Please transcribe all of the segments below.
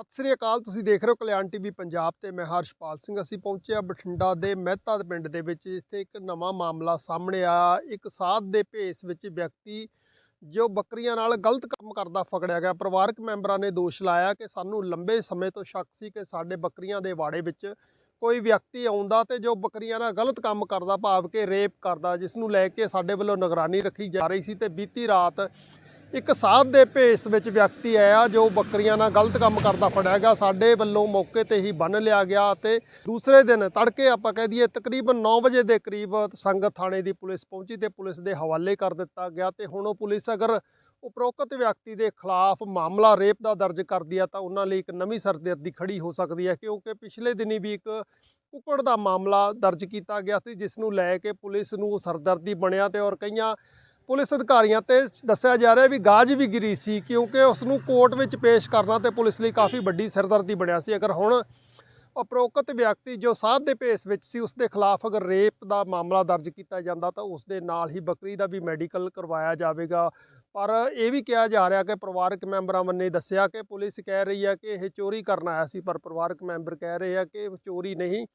ਸਤਿ ਸ੍ਰੀ ਅਕਾਲ, ਤੁਸੀਂ ਦੇਖ ਰਹੇ ਹੋ ਕਲਿਆਣ ਟੀਵੀ ਪੰਜਾਬ ਤੇ ਮੈਂ ਹਰਸ਼ਪਾਲ ਸਿੰਘ। ਅਸੀਂ ਪਹੁੰਚੇ ਹਾਂ ਬਠਿੰਡਾ ਦੇ ਮਹਿਤਾ ਦੇ ਪਿੰਡ ਦੇ ਵਿੱਚ, ਜਿੱਥੇ ਇੱਕ ਨਵਾਂ ਮਾਮਲਾ ਸਾਹਮਣੇ ਆਇਆ। ਇੱਕ ਸਾਧ ਦੇ ਭੇਸ ਵਿੱਚ ਵਿਅਕਤੀ ਜੋ ਬੱਕਰੀਆਂ ਨਾਲ ਗਲਤ ਕੰਮ ਕਰਦਾ ਫਕੜਿਆ ਗਿਆ, ਪਰਿਵਾਰਕ ਮੈਂਬਰਾਂ ਨੇ ਦੋਸ਼ ਲਾਇਆ ਕਿ ਸਾਨੂੰ ਲੰਬੇ ਸਮੇਂ ਤੋਂ ਸ਼ੱਕ ਸੀ ਕਿ ਸਾਡੇ ਬੱਕਰੀਆਂ ਦੇ ਵਾੜੇ ਵਿੱਚ ਕੋਈ ਵਿਅਕਤੀ ਆਉਂਦਾ ਤੇ ਜੋ ਬੱਕਰੀਆਂ ਨਾਲ ਗਲਤ ਕੰਮ ਕਰਦਾ, ਭਾਵ ਕਿ ਰੇਪ ਕਰਦਾ, ਜਿਸ ਨੂੰ ਲੈ ਕੇ ਸਾਡੇ ਵੱਲੋਂ ਨਿਗਰਾਨੀ ਰੱਖੀ ਜਾ ਰਹੀ ਸੀ ਤੇ ਬੀਤੀ ਰਾਤ ਇੱਕ ਸਾਧ ਦੇ ਭੇਸ ਵਿੱਚ ਵਿਅਕਤੀ ਆਇਆ ਜੋ ਬੱਕਰੀਆਂ ਨਾਲ ਗਲਤ ਕੰਮ ਕਰਦਾ ਫੜਿਆ ਗਿਆ। ਸਾਡੇ ਵੱਲੋਂ ਮੌਕੇ ਤੇ ਹੀ ਬੰਨ ਲਿਆ ਗਿਆ ਤੇ ਦੂਸਰੇ ਦਿਨ ਤੜਕੇ ਆਪਾਂ ਕਹਿ ਦਈਏ ਤਕਰੀਬਨ 9 ਵਜੇ ਦੇ ਕਰੀਬ ਸੰਗਤ ਥਾਣੇ ਦੀ ਪੁਲਿਸ ਪਹੁੰਚੀ ਤੇ ਪੁਲਿਸ ਦੇ ਹਵਾਲੇ ਕਰ ਦਿੱਤਾ ਗਿਆ ਤੇ ਹੁਣ ਉਹ ਪੁਲਿਸ ਅਗਰ ਉਪਰੋਕਤ ਵਿਅਕਤੀ ਦੇ ਖਿਲਾਫ ਮਾਮਲਾ ਰੇਪ ਦਾ ਦਰਜ ਕਰਦੀ ਹੈ ਤਾਂ ਉਹਨਾਂ ਲਈ ਇੱਕ ਨਵੀਂ ਸਰਦਰਦੀ ਖੜੀ ਹੋ ਸਕਦੀ ਹੈ ਕਿਉਂਕਿ ਪਿਛਲੇ ਦਿਨੀ ਵੀ ਇੱਕ ਕੁੱਕੜ ਦਾ ਮਾਮਲਾ ਦਰਜ ਕੀਤਾ ਗਿਆ ਸੀ ਜਿਸ ਨੂੰ ਲੈ ਕੇ ਪੁਲਿਸ ਨੂੰ ਸਰਦਰਦੀ ਬਣਿਆ ਤੇ ਔਰ ਕਈਆਂ ਪੁਲਿਸ ਅਧਿਕਾਰੀਆਂ ਤੇ ਦੱਸਿਆ ਜਾ ਰਿਹਾ ਵੀ ਗਾਜ ਵੀ ਗਿਰੀ ਸੀ ਕਿਉਂਕਿ ਉਸ ਨੂੰ ਕੋਰਟ ਵਿੱਚ ਪੇਸ਼ ਕਰਨਾ ਤੇ ਪੁਲਿਸ ਲਈ ਕਾਫੀ ਵੱਡੀ ਸਿਰਦਰਦੀ ਬਣਿਆ ਸੀ। ਅਗਰ ਹੁਣ ਉਪਰੋਕਤ ਵਿਅਕਤੀ ਜੋ ਸਾਧ ਦੇ ਭੇਸ ਵਿੱਚ ਸੀ ਉਸ ਦੇ ਖਿਲਾਫ ਅਗਰ ਰੇਪ ਦਾ ਮਾਮਲਾ ਦਰਜ ਕੀਤਾ ਜਾਂਦਾ ਤਾਂ ਉਸ ਦੇ ਨਾਲ ਹੀ ਬੱਕਰੀ ਦਾ ਵੀ ਮੈਡੀਕਲ ਕਰਵਾਇਆ ਜਾਵੇਗਾ। ਪਰ ਇਹ ਵੀ ਕਿਹਾ ਜਾ ਰਿਹਾ ਕਿ ਪਰਿਵਾਰਕ ਮੈਂਬਰਾਂ ਵੱਲੋਂ ਦੱਸਿਆ ਕਿ ਪੁਲਿਸ ਕਹਿ ਰਹੀ ਹੈ ਕਿ ਇਹ ਚੋਰੀ ਕਰਨ ਆਇਆ ਸੀ, ਪਰ ਪਰਿਵਾਰਕ ਮੈਂਬਰ ਕਹਿ ਰਹੇ ਆ ਕਿ ਚੋਰੀ ਨਹੀਂ।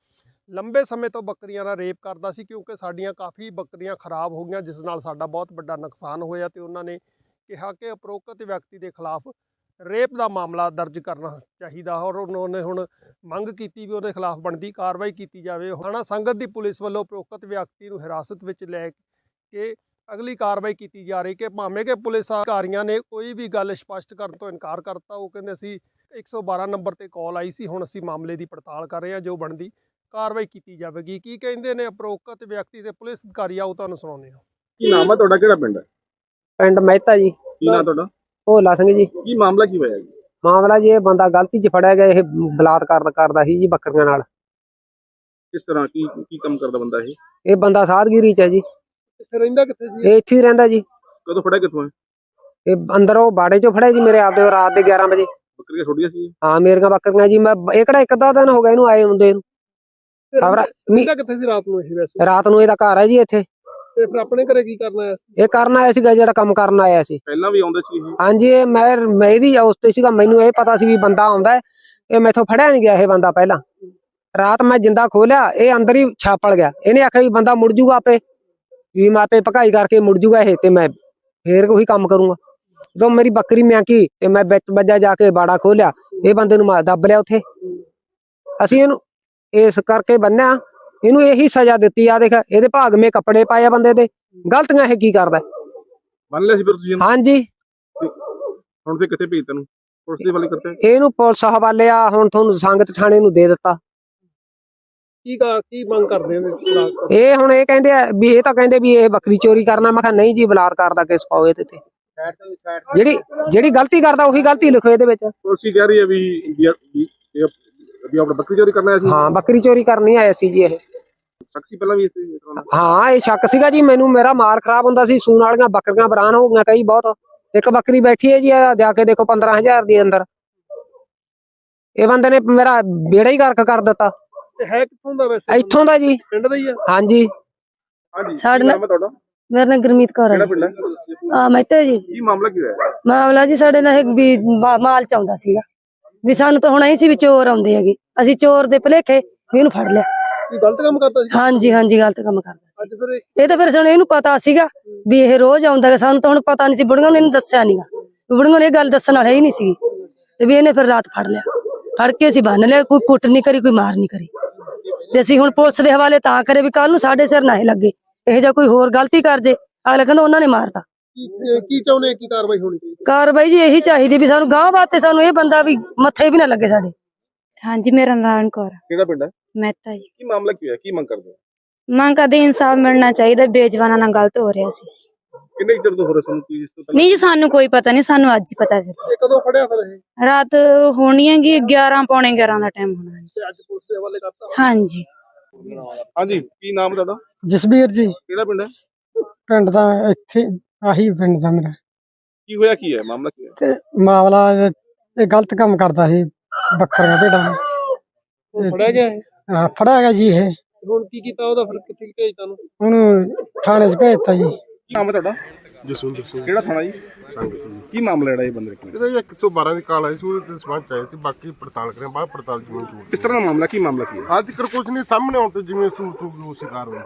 ਲੰਬੇ ਸਮੇਂ ਤੋਂ ਬੱਕਰੀਆਂ ਨਾਲ ਰੇਪ ਕਰਦਾ ਸੀ ਕਿਉਂਕਿ ਸਾਡੀਆਂ ਕਾਫੀ ਬੱਕਰੀਆਂ ਖਰਾਬ ਹੋ ਗਈਆਂ, ਜਿਸ ਨਾਲ ਸਾਡਾ ਬਹੁਤ ਵੱਡਾ ਨੁਕਸਾਨ ਹੋਇਆ ਤੇ ਉਹਨਾਂ ਨੇ ਕਿਹਾ ਕਿ ਉਪਰੋਕਤ ਵਿਅਕਤੀ ਦੇ ਖਿਲਾਫ ਰੇਪ ਦਾ ਮਾਮਲਾ ਦਰਜ ਕਰਨਾ ਚਾਹੀਦਾ ਔਰ ਉਹਨਾਂ ਨੇ ਹੁਣ ਮੰਗ ਕੀਤੀ ਵੀ ਉਹਦੇ ਖਿਲਾਫ ਬਣਦੀ ਕਾਰਵਾਈ ਕੀਤੀ ਜਾਵੇ। ਹਾਣਾ ਸੰਗਤ ਦੀ ਪੁਲਿਸ ਵੱਲੋਂ ਉਪਰੋਕਤ ਵਿਅਕਤੀ ਨੂੰ ਹਿਰਾਸਤ ਵਿੱਚ ਲੈ ਕੇ ਅਗਲੀ ਕਾਰਵਾਈ ਕੀਤੀ ਜਾ ਰਹੀ ਕਿ ਭਾਵੇਂ ਕਿ ਪੁਲਿਸ ਅਧਿਕਾਰੀਆਂ ਨੇ ਕੋਈ ਵੀ ਗੱਲ ਸਪਸ਼ਟ ਕਰਨ ਤੋਂ ਇਨਕਾਰ ਕਰਤਾ, ਉਹ ਕਹਿੰਦੇ ਅਸੀਂ 112 ਨੰਬਰ ਤੇ ਕਾਲ ਆਈ ਸੀ, ਹੁਣ ਅਸੀਂ ਮਾਮਲੇ ਦੀ ਪੜਤਾਲ ਕਰ ਰਹੇ ਹਾਂ ਜੋ ਬਣਦੀ ਕਾਰਵਾਈ ਕੀਤੀ ਜਾਵੇਗੀ। ਕੀ ਕਹਿੰਦੇ ਨੇ ਉਪਰੋਕਤ ਵਿਅਕਤੀ ਤੇ ਪੁਲਿਸ ਅਧਿਕਾਰੀ? ਆਓ ਤੁਹਾਨੂੰ ਸੁਣਾਉਂਦੇ ਹਾਂ। ਕੀ ਨਾਮ ਹੈ ਤੁਹਾਡਾ? ਕਿਹੜਾ ਪਿੰਡ ਹੈ? ਪਿੰਡ ਮਹਿਤਾ ਜੀ। ਕੀ ਨਾਮ ਤੁਹਾਡਾ? ਭੋਲਾ ਸਿੰਘ ਜੀ। ਕੀ ਮਾਮਲਾ ਕੀ ਹੋਇਆ ਜੀ? ਮਾਮਲਾ ਜੀ ਇਹ ਬੰਦਾ ਗਲਤੀ 'ਚ ਫੜਿਆ ਗਿਆ ਇਹ ਬਲਾਤਕਾਰ ਕਰਦਾ ਸੀ ਜੀ ਬੱਕਰੀਆਂ ਨਾਲ। ਕਿਸ ਤਰ੍ਹਾਂ ਕੀ ਕੀ ਕੰਮ ਕਰਦਾ ਬੰਦਾ ਇਹ? ਇਹ ਬੰਦਾ ਸਾਧਗਿਰੀ 'ਚ ਹੈ ਜੀ। ਕਿੱਥੇ ਰਹਿੰਦਾ ਕਿੱਥੇ ਸੀ? ਇਹ ਇੱਥੇ ਹੀ ਰਹਿੰਦਾ ਜੀ। ਕਦੋਂ ਫੜਿਆ ਕਿੱਥੋਂ ਹੈ? ਇਹ ਅੰਦਰ ਉਹ ਬਾੜੇ 'ਚੋਂ ਫੜਿਆ ਜੀ ਮੇਰੇ ਆਪਦੇ ਰਾਤ ਦੇ 11 ਵਜੇ। ਬੱਕਰੀਆਂ ਛੋਟੀਆਂ ਸੀ? ਹਾਂ ਮੇਰੀਆਂ ਬੱਕਰੀਆਂ ਜੀ ਮੈਂ ਇਹ ਕਿਹੜਾ ਇੱਕ ਅੱਧਾ ਦਿਨ ਹੋ ਗਿਆ ਇਹਨੂੰ ਆਏ ਹੁੰਦੇ ਨੂੰ। ਤੇ ਖਬਰ ਰਹਿੰਦਾ ਕਿੱਥੇ ਸੀ ਰਾਤ ਨੂੰ ਇਹ ਵੈਸੇ? ਰਾਤ ਨੂੰ ਇਹਦਾ ਘਰ ਹੈ ਜੀ ਇੱਥੇ। ਤੇ ਫਿਰ ਆਪਣੇ ਘਰੇ ਕੀ ਕਰਨਾ ਆਇਆ ਸੀ? ਇਹ ਕਰਨ ਆਇਆ ਸੀਗਾ ਜਿਹੜਾ ਕੰਮ ਕਰਨ ਆਇਆ ਸੀ। ਪਹਿਲਾਂ ਵੀ ਆਉਂਦੇ ਸੀ ਇਹ? ਹਾਂਜੀ ਇਹ ਮੈਂ ਮੈਂ ਇਹਦੀ ਉਸ ਤੇ ਸੀਗਾ। ਮੈਨੂੰ ਇਹ ਪਤਾ ਸੀ ਵੀ ਬੰਦਾ ਆਉਂਦਾ ਹੈ। ਇਹ ਮੈਥੋਂ ਫੜਿਆ ਨਹੀਂ ਗਿਆ ਇਹ ਬੰਦਾ ਪਹਿਲਾਂ। ਰਾਤ ਮੈਂ ਜਿੰਦਾ ਖੋਲਿਆ ਇਹ ਅੰਦਰ ਹੀ ਛਾਪੜ ਗਿਆ। ਇਹਨੇ ਆਖਿਆ ਵੀ ਬੰਦਾ ਮੁੜ ਜੂਗਾ ਆਪੇ। ਵੀ ਮੈਂ ਆਪੇ ਭਕਾਈ ਕਰਕੇ ਮੁੜ ਜੂਗਾ ਇਹ ਤੇ ਮੈਂ ਫੇਰ ਉਹੀ ਕੰਮ ਕਰੂੰਗਾ। ਜਦੋਂ ਮੇਰੀ ਬੱਕਰੀ ਮਿਆਂਕੀ ਤੇ ਮੈਂ ਵਿੱਚ ਵੱਜਾ ਜਾ ਕੇ ਬਾੜਾ ਖੋਲਿਆ ਇਹ ਬੰਦੇ ਨੂੰ ਮੈਂ ਦੱਬ ਲਿਆ ਉੱਥੇ। ਅਸੀਂ ਇਹਨੂੰ ਇਸ ਕਰਕੇ ਬੰਨਿਆ। ਇਹਨੂੰ ਇਹੀ ਸਜ਼ਾ ਦਿੱਤੀ ਆ ਦੇਖ ਇਹਦੇ ਭਾਗਵੇਂ ਕੱਪੜੇ ਪਾਏ ਆ ਬੰਦੇ ਦੇ। ਗਲਤੀਆਂ ਇਹ ਕੀ ਕਰਦਾ? ਮੰਨ ਲਿਆ ਸੀ ਫਿਰ ਤੁਸੀਂ? ਹਾਂਜੀ। ਹੁਣ ਫਿਰ ਕਿੱਥੇ ਭੇਜ ਤੈਨੂੰ ਪੁਲਿਸ ਦੇ ਵਾਲੇ ਕਰਤੇ? ਇਹਨੂੰ ਪੁਲਿਸ ਹਵਾਲੇ ਆ ਹੁਣ ਤੁਹਾਨੂੰ ਸੰਗਤ ਥਾਣੇ ਨੂੰ ਦੇ ਦਿੱਤਾ। ਕੀ ਕਾ- ਕੀ ਮੰਗ ਕਰਦੇ ਨੇ? ਇਹ ਹੁਣ ਇਹ ਕਹਿੰਦੇ ਆ ਵੀ ਇਹ ਤਾਂ ਕਹਿੰਦੇ ਵੀ ਇਹ ਬੱਕਰੀ ਚੋਰੀ ਕਰਨਾ। ਮੈਂ ਕਿਹਾ ਨਹੀਂ ਜੀ ਬਲਾਤਕਾਰ ਦਾ ਕੇਸ ਪਾਓ ਇਹਦੇ ਤੇ। ਜਿਹੜੀ ਜਿਹੜੀ ਗਲਤੀ ਕਰਦਾ ਉਹੀ ਗਲਤੀ ਲਿਖੋ ਇਹਦੇ ਵਿੱਚ। ਪੁਲਿਸ ਕਹਿ ਰਹੀ ਹੈ ਵੀ ਵੀ ਆਪਣਾ ਬੱਕਰੀ ਚੋਰੀ ਕਰਨਾ ਆਇਆ ਸੀ? ਹਾਂ ਬੱਕਰੀ ਚੋਰੀ ਕਰਨੀ ਆਇਆ ਸੀ ਜੀ ਇਹ। ਸ਼ੱਕੀ ਪਹਿਲਾਂ ਵੀ ਇਸ ਤਰ੍ਹਾਂ ਦਾ? ਹਾਂ ਇਹ ਸ਼ੱਕ ਸੀਗਾ ਜੀ ਮੈਨੂੰ ਮੇਰਾ ਮਾਰ ਖਰਾਬ ਹੁੰਦਾ ਸੀ ਸੂਣ ਵਾਲੀਆਂ ਬੱਕਰੀਆਂ ਬਰਾਨ ਹੋ ਗਈਆਂ ਕਈ ਬਹੁਤ। ਇੱਕ ਬੱਕਰੀ ਬੈਠੀ ਹੈ ਜੀ ਆ ਜਾ ਕੇ ਦੇਖੋ 15000 ਦੀ ਅੰਦਰ। ਇਹ ਬੰਦੇ ਨੇ ਮੇਰਾ ਬੇੜਾ ਹੀ ਗਰਕ ਕਰ ਦਿੱਤਾ। ਤੇ ਹੈ ਕਿੱਥੋਂ ਦਾ ਵੈਸੇ? ਇੱਥੋਂ ਦਾ ਜੀ। ਪਿੰਡ ਦਾ ਹੀ ਆ? ਹਾਂਜੀ। ਹਾਂਜੀ ਸਾਡੇ ਕੀ ਨਾਮ ਹੈ ਤੁਹਾਡਾ? ਮੇਰਾ ਨਾਮ ਗੁਰਮੀਤ ਕੌਰ ਹੈ ਕਿਹੜਾ ਪਿੰਡ ਹੈ? ਆ ਮਹਿਤੇ ਜੀ। ਕੀ ਮਾਮਲਾ ਕੀ ਹੋਇਆ? ਮਾਮਲਾ ਜੀ ਸਾਡੇ ਨਾਲ ਇੱਕ ਵੀ ਮਾ- ਮਾਲ ਚਾਉਂਦਾ ਸੀਗਾ। ਵੀ ਸਾਨੂੰ ਤਾਂ ਹੁਣ ਐਂ ਸੀ ਵੀ ਚੋਰ ਆਉਂਦੇ ਹੈਗੇ। ਅਸੀਂ ਚੋਰ ਦੇ ਭਲੇਖੇ ਵੀ ਇਹਨੂੰ ਫੜ ਲਿਆ। ਕੀ ਗਲਤ ਕੰਮ ਕਰਦਾ ਸੀ? ਹਾਂਜੀ ਹਾਂਜੀ ਗਲਤ ਕੰਮ ਕਰਦਾ ਅੱਜ ਫਿਰ ਇਹ ਇਹ ਤਾਂ ਫਿਰ ਸਾਨੂੰ ਇਹਨੂੰ ਪਤਾ ਸੀਗਾ ਵੀ ਇਹ ਰੋਜ਼ ਆਉਂਦਾ ਹੈਗਾ। ਸਾਨੂੰ ਤਾਂ ਹੁਣ ਪਤਾ ਨਹੀਂ ਸੀ। ਬੁੜੀਆਂ ਨੇ ਇਹਨੂੰ ਦੱਸਿਆ ਨਹੀਂਗਾ ਬੁੜੀਆਂ ਨੇ ਇਹ ਗੱਲ ਦੱਸਣ ਵਾਲਾ ਹੀ ਨਹੀਂ ਸੀ ਤੇ ਵੀ ਇਹਨੇ ਫਿਰ ਰਾਤ ਫੜ ਲਿਆ। ਫੜ ਕੇ ਅਸੀਂ ਬੰਨ ਲਿਆ। ਕੋਈ ਕੁੱਟ ਨਹੀਂ ਕਰੀ ਕੋਈ ਮਾਰ ਨਹੀਂ ਕਰੀ। ਤੇ ਅਸੀਂ ਹੁਣ ਪੁਲਿਸ ਦੇ ਹਵਾਲੇ ਤਾਂ ਕਰੇ ਵੀ ਕੱਲ ਨੂੰ ਸਾਡੇ ਸਿਰ ਨਾ ਇਹ ਲੱਗੇ। ਇਹ ਜਾਂ ਕੋਈ ਹੋਰ ਗਲਤੀ ਕਰ ਜੇ। ਅਗਲਾ ਕਹਿੰਦਾ ਉਹਨਾਂ ਨੇ ਮਾਰਤਾ। ਕੀ ਕੀ ਚਾਹੁੰਦੇ ਆ ਕੀ ਕਾਰਵਾਈ ਹੋਣੀ ਚਾਹੀਦੀ? ਕਾਰਵਾਈ ਜੀ ਇਹੀ ਚਾਹੀਦੀ ਵੀ ਸਾਨੂੰ ਗਾਂਹ ਬਾਤੇ ਸਾਨੂੰ ਇਹ ਬੰਦਾ ਵੀ ਮੱਥੇ ਵੀ ਨਾ ਲੱਗੇ ਸਾਡੇ। ਹਾਂਜੀ ਮੇਰਾ ਨਾਰਾਇਣ ਕੌਰ ਕਿਹੜਾ ਪਿੰਡ ਹੈ? ਮਹਿਤਾ ਜੀ। ਕੀ ਮਾਮਲਾ ਕੀ ਹੋਇਆ? ਕੀ ਮੰਗ ਕਰਦੇ ਹੋ? ਮੰਗ ਕਰਦੇ ਇਨਸਾਫ ਮਿਲਣਾ ਚਾਹੀਦਾ ਬੇਜਵਾਨਾਂ ਨਾਲ ਗਲਤ ਹੋ ਰਿਹਾ ਸੀ। ਕਿੰਨੇ ਕੁ ਚਿਰ ਤੋਂ ਹੋ ਰਿਹਾ ਸਾਨੂੰ ਕੀ ਇਸ ਤੋਂ ਪਹਿਲਾਂ? ਨਹੀਂ ਜੀ ਸਾਨੂੰ ਕੋਈ ਪਤਾ ਨਹੀਂ ਸਾਨੂੰ ਅੱਜ ਹੀ ਪਤਾ ਚੱਲਿਆ। ਇਹ ਕਦੋਂ ਫੜਿਆ ਫਿਰ ਇਹ? ਰਾਤ ਹੋਣੀ ਹੈਗੀ 11 ਪੌਣੇ 11 ਦਾ ਟਾਈਮ ਹੋਣਾ ਜੀ। ਤੇ ਅੱਜ ਪੁਲਿਸ ਦੇ ਹਵਾਲੇ ਕਰਤਾ? ਹਾਂਜੀ। ਹਾਂਜੀ ਕੀ ਨਾਮ ਤੁਹਾਡਾ? ਜਸਬੀਰ ਜੀ। ਕਿਹੜਾ ਪਿੰਡ ਹੈ? ਪਿੰਡ ਦਾ ਇੱਥੇ ਆਹੀ ਪਿੰਡ ਦਾ ਮੇਰਾ। ਕੀ ਹੋਇਆ ਕੀ ਹੈ? ਮਾਮਲਾ ਕੀ ਹੈ? ਤੇ ਮਾਮਲਾ ਇਹ ਗਲਤ ਕੰਮ ਕਰਦਾ ਸੀ ਬੱਕਰੀਆਂ ਭੇਡਾਂ ਫੜਿਆ ਗਿਆ ਇਹ? ਹਾਂ, ਫੜਿਆ ਗਿਆ ਜੀ ਇਹ। ਹੁਣ ਕੀ ਕੀਤਾ ਉਹਦਾ? ਫਿਰ ਕਿੱਥੇ ਭੇਜਤਾ ਉਹਨੂੰ? ਉਹਨੂੰ ਥਾਣੇ 'ਚ ਭੇਜਤਾ ਜੀ। ਕੀ ਨਾਮ ਹੈ ਤੁਹਾਡਾ? ਜਸਵਿੰਦਰ ਸਿੰਘ। ਕਿਹੜਾ ਥਾਣਾ ਜੀ? ਸੰਗਤ ਜੀ ਕੀ ਮਾਮਲਾ ਜਿਹੜਾ ਇਹ ਬੰਦੇ ਇਹਦਾ ਜੀ 112 ਦੀ ਕਾਲ ਆਈ ਸੀ ਉਹਦੇ ਤੇ ਸਮਾਂ ਚਾਹੀਦਾ ਸੀ ਬਾਕੀ ਪੜਤਾਲ ਕਰਾਂ ਬਾਅਦ ਪੜਤਾਲ ਜਿਵੇਂ ਕਿਸ ਤਰ੍ਹਾਂ ਦਾ ਮਾਮਲਾ ਕੀ ਮਾਮਲਾ ਕੀ ਹੈ? ਅੱਜ ਤੱਕ ਕੁਝ ਨਹੀਂ ਸਾਹਮਣੇ ਆਉਣ ਤੇ ਜਿਵੇਂ ਸੂਰਤ ਉਸ ਸ਼ਿਕਾਰ ਹੋਈ